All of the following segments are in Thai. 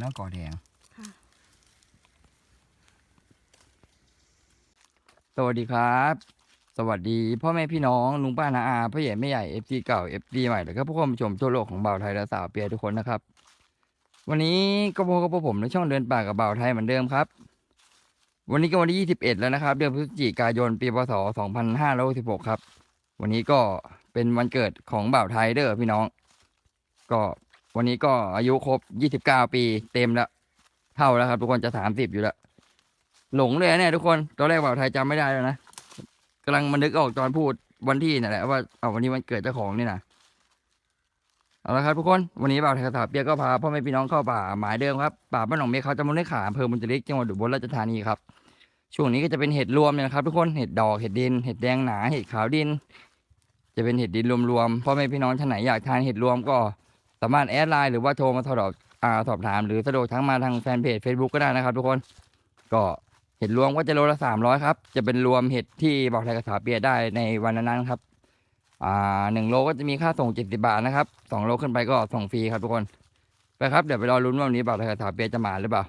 เนาะกอแดงค่ะสวัสดีครับ สวัสดีพ่อแม่พี่น้องลุงป้านาอาพ่อใหญ่แม่ใหญ่เอฟซีเก่าเอฟซีใหม่แล้วก็ผู้ชมชมทั่วโลกของบ่าวไทยและสาวเปียทุกคนนะครับ วันนี้ก็พบกับพวกผมในช่องเดินป่ากับบ่าวไทยเหมือนเดิมครับ วันนี้ก็วันที่ 21 แล้วนะครับ เดือนพฤศจิกายนปีพศ 2566ครับ วันนี้ก็เป็นวันเกิดของบ่าวไทยเด้อพี่น้อง ก็ วันนี้ก็อายุครบ29ปีเต็มแล้วเท่าแล้วครับ ทุกคนจะ30อยู่แล้ว หลงเลยเนี่ยทุกคนตอนแรกบ่าวไทยจำไม่ได้แล้วนะกำลังมานึกออกตอนพูดวันที่นั่นแหละว่าเอาวันนี้วันเกิดเจ้าของนี่นะเอาละครับทุกคนวันนี้บ่าวไทยสาเปียก็พาพ่อแม่พี่น้องเข้าป่าหมายเดิมครับป่าบ้านหนองเมฆเขาจะมุนได้ขาอำเภอมุนจริกจังหวัดอุบลราชธานีครับช่วงนี้ก็จะเป็นเห็ดรวมเนี่ยนะครับ ทุกคนเห็ดดอกเห็ดดิน เห็ดแดงหนา เห็ดขาวดิน จะเป็นเห็ดดินรวมๆพ่อแม่พี่น้องท่านไหนอยากทานเห็ดรวมก็ สามารถแอดไลน์หรือว่าโทรมาสอบอ่าสอบถามหรือสะดวกทั้งมาทางแฟนเพจ Facebook ก็ได้นะครับ ทุกคน ก็เห็ดรวมก็จะโลละสามร้อยครับ จะเป็นรวมเห็ดที่บอกไทยกระสาเปียได้ในวันนั้นครับ อ่าหนึ่งโลก็จะมีค่าส่งเจ็ดสิบาทนะครับสองโลขึ้นไปก็ส่งฟรีครับทุกคน ไปครับ เดี๋ยวไปรอลุ้นว่าวันนี้บอกไทยกระสาเปียจะมาหรือเปล่า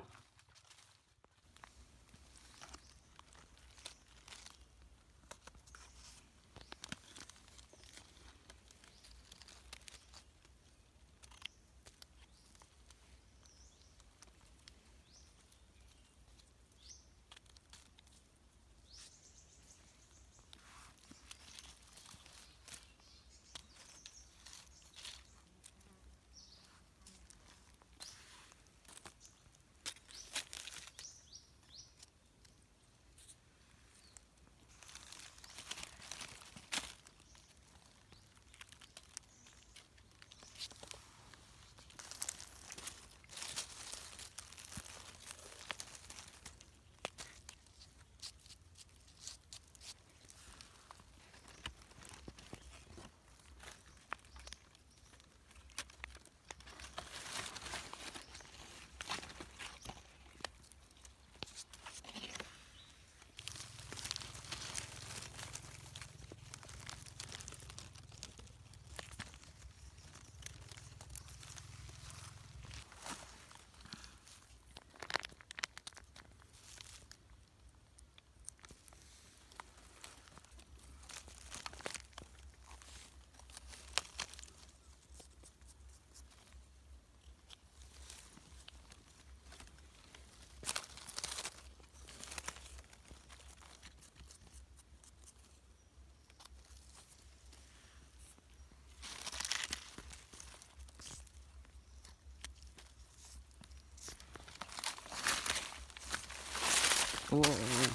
โ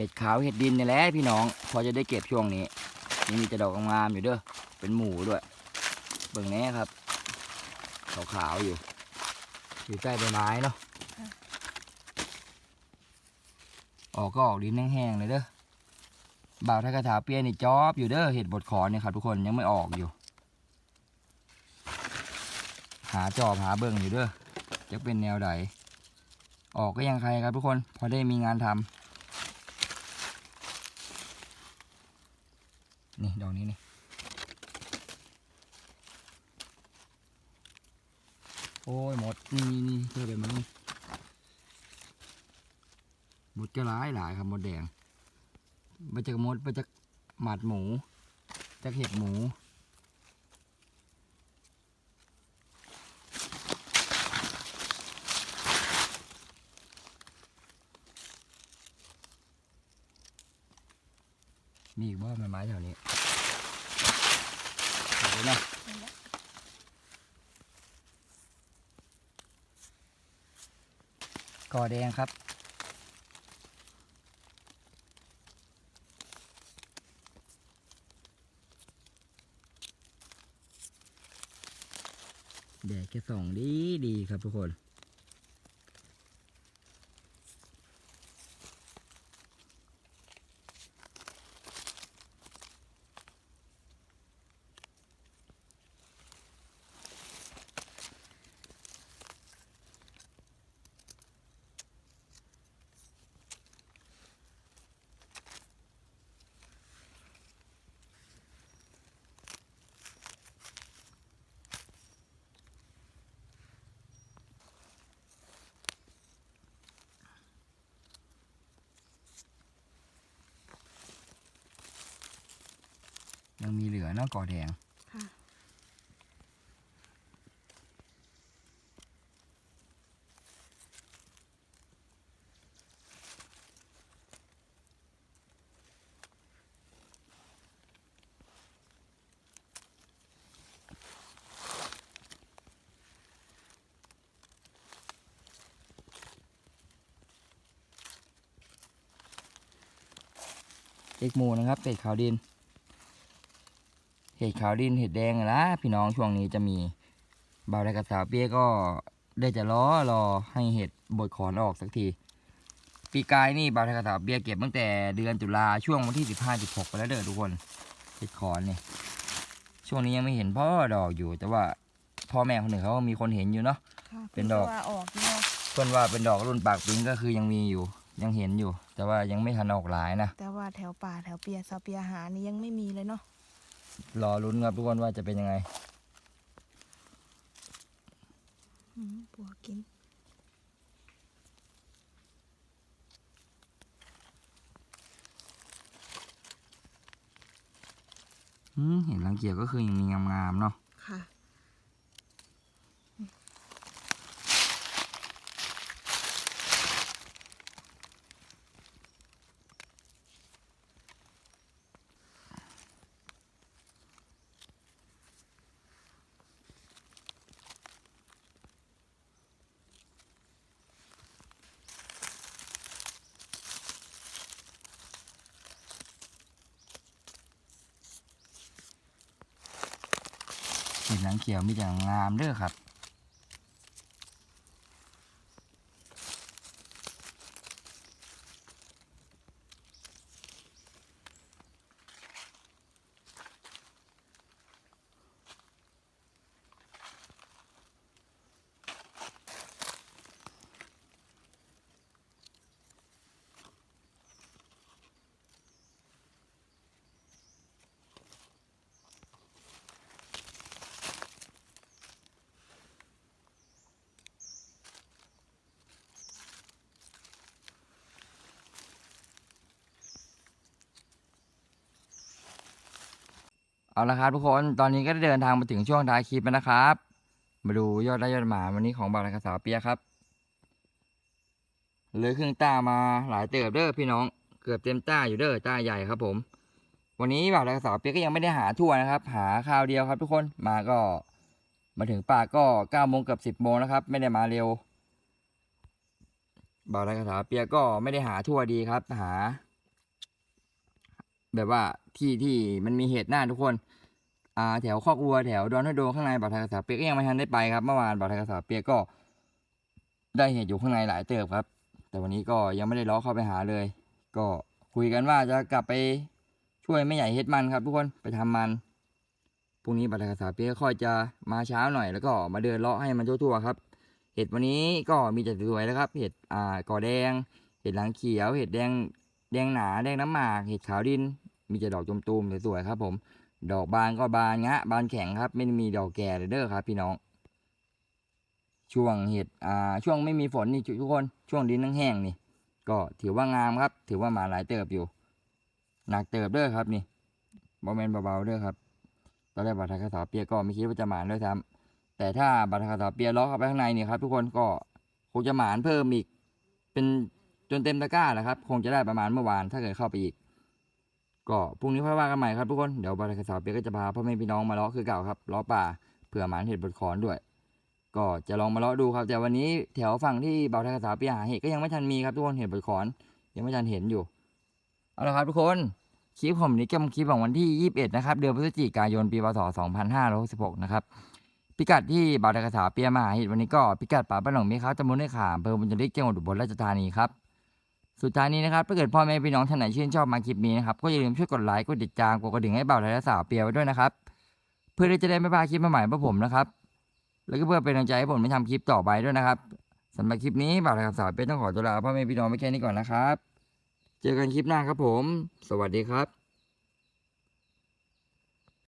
ห็ดขาวเห็ดดินนี่แหละพี่น้อง พอจะได้เก็บช่วงนี้นี่มีแต่ดอกงามอยู่เด้อเป็นหมูด้วยเบิ่งแน่ครับขาวๆอยู่ อยู่ใต้ใบไม้เนาะออกก็ออกดินแห้งๆเลยเด้อบ่าวทักกระถาเปียนี่จอบอยู่เด้อเห็ดบดขอนเนี่ยครับทุกคนยังไม่ออกอยู่ หาจอบหาเบิ่งอยู่เด้อจะเป็นแนวใดออกก็ยังใครครับทุกคน พอได้มีงานทำ นี่ดอกนี้นี่โอ้ยหมดนี่นี่เจอเป็นมันนี่หมดจะร้ายหลายครับหมดแดงมาจากมดมาจากหมัดหมูจากเห็ดหมูมีอีกบ้างไม้แถวนี้ เดี๋ยวนะกอแดงครับ แดดแค่สองดีดีครับทุกคน วยเนาะกอแดงค่ะเอกหมูนะครับเห็ดขาวดิน เห็ดขาวดินเห็ดแดงอะนะพี่น้องช่วงนี้จะมีบ่าวได้กระสาวเปี้ยก็ได้จะล้อรอให้เห็ดบดขอนออกสักที ปีกายนี่บ่าวได้กระสาวเปี้ยเก็บตั้งแต่เดือนตุลาช่วงวันที่สิบห้าสิบหกไปแล้วเด้อทุกคนเห็ดขอนนี่ช่วงนี้ยังไม่เห็นพ่อดอกอยู่ แต่ว่าพ่อแม่คนหนึ่งเขาก็มีคนเห็นอยู่เนาะค่ะเป็นดอกว่าออกเนาะเพื่อนว่าเป็นดอกรุ่นปากปิงก็คือยังมีอยู่ยังเห็นอยู่ แต่ว่ายังไม่ทันออกหลายนะแต่ว่าแถวป่าแถวเปียซาเปียหานี่ยังไม่มีเลยเนาะ รอลุ้นครับทุกคนว่าจะเป็นยังไงอืมปัวกินอืมเห็นรังเกียจก็คือยังมีงามๆเนาะ ค่ะ เหลืองเขียวมีแต่งามเด้อครับ เอาละครับทุกคนตอนนี้ก็ได้เดินทางมาถึงช่วงท้ายคลิปแล้วนะครับ มาดูยอดได้ยอดหมาวันนี้ของบางรายกระสาวเปียครับเหลือครึ่งตามาหลายเติบเด้อพี่น้อง เกือบเต็มตาอยู่เด้อตาใหญ่ครับผม วันนี้บาวรายกระสาวเปียก็ยังไม่ได้หาทั่วนะครับ หาคราวเดียวครับ ทุกคนมาก็มาถึงป่าก็เก้าโมงเกือบสิบโมงนะครับ ไม่ได้มาเร็วบาวรายกระสาวเปียก็ไม่ได้หาทั่วดีครับ หา แบบว่า ที่ที่มันมีเหตุหน้าทุกคนอ่าแถวคอกวัวแถวดอนฮโดข้างในบ่าวไทยกระสาเปียกก็ยังไม่ทันได้ไปครับเมื่อวานบ่าวไทยกระสาเปียกก็ ได้เหตุอยู่ข้างในหลายเติบครับ แต่วันนี้ก็ยังไม่ได้ล้อเข้าไปหาเลย ก็คุยกันว่าจะกลับไปช่วยแม่ใหญ่เฮ็ดมันครับทุกคนไปทำมันพรุ่งนี้บ่าวไทยกระสาเปียกค่อยจะมาเช้าหน่อยแล้วก็มาเดินเลาะให้มันทั่วๆครับ เห็ดวันนี้ก็มีแต่สวยๆแล้วครับ เห็ดอ่ากอแดง เห็ดหลังเขียว เห็ดแดงแดงหนาแดงน้ำหมาก เห็ดขาวดิน มีแต่ดอกตุ่มๆสวยๆครับ ผม ดอกบานก็บานงะบานแข็งครับ ไม่ได้มีดอกแก่เลยเด้อครับ พี่น้อง ช่วงเห็ดอ่าช่วงไม่มีฝนนี่ทุกคนช่วงดินแห้งๆนี่ ก็ถือว่างามครับ ถือว่ามาหลายเติบอยู่หนักเติบเด้อครับนี่บอแมนเบาๆเด้อครับตอนแรกบัตรคาถาเปียก็ไม่คิดว่าจะหมานด้วยซ้ำแต่ถ้าบัตรคาถาเปียล็อกเข้าไปข้างในนี่ครับ ทุกคนก็คงจะหมานเพิ่มอีก เป็นจนเต็มตะกร้าแหละครับ คงจะได้ประมาณเมื่อวานถ้าเกิดเข้าไปอีก ก็พรุ่งนี้ค่อยว่ากันใหม่ครับทุกคนเดี๋ยวบริษัทสาวเปียก็จะพาพ่อแม่พี่น้องมาเลาะคือเก่าครับเลาะป่าเผื่อหมานเห็ดบดขอนด้วย ก็จะลองมาเลาะดูครับ แต่วันนี้แถวฝั่งที่เบาไทยสาวเปียหาเห็ดก็ยังไม่ทันมีครับทุกคนเห็ดบดขอน ยังไม่ทันเห็นอยู่เอาละครับทุกคนคลิปผมนี้ก็เป็นคลิปของวันที่ 21 นะครับ เดือนพฤศจิกายนปีพศ2566 นะครับ พิกัดที่บาไทยสาวเปียมาหาเห็ดวันนี้ก็พิกัดป่าบ้านหนองมีครับตำบลได้ขามอำเภอบุญจริกจังหวัดอุบลราชธานีครับ สุดท้ายนี้นะครับถ้าเกิดพ่อแม่พี่น้องท่านไหนชื่นชอบมาคลิปนี้นะครับก็อย่าลืมช่วยกดไลค์กดติดตามกดกระดิ่งให้บ่าวไทยและสาวเปียไว้ด้วยนะครับ เพื่อที่จะได้ไม่พลาดคลิปใหม่ๆเพื่อผมนะครับ แล้วก็เพื่อเป็นกำลังใจให้ผมไปทำคลิปต่อไปด้วยนะครับสำหรับคลิปนี้บ่าวไทยกับสาวเปียต้องขอตัวลาพ่อแม่พี่น้องไปแค่นี้ก่อนนะครับ เจอกันคลิปหน้าครับผม สวัสดีครับ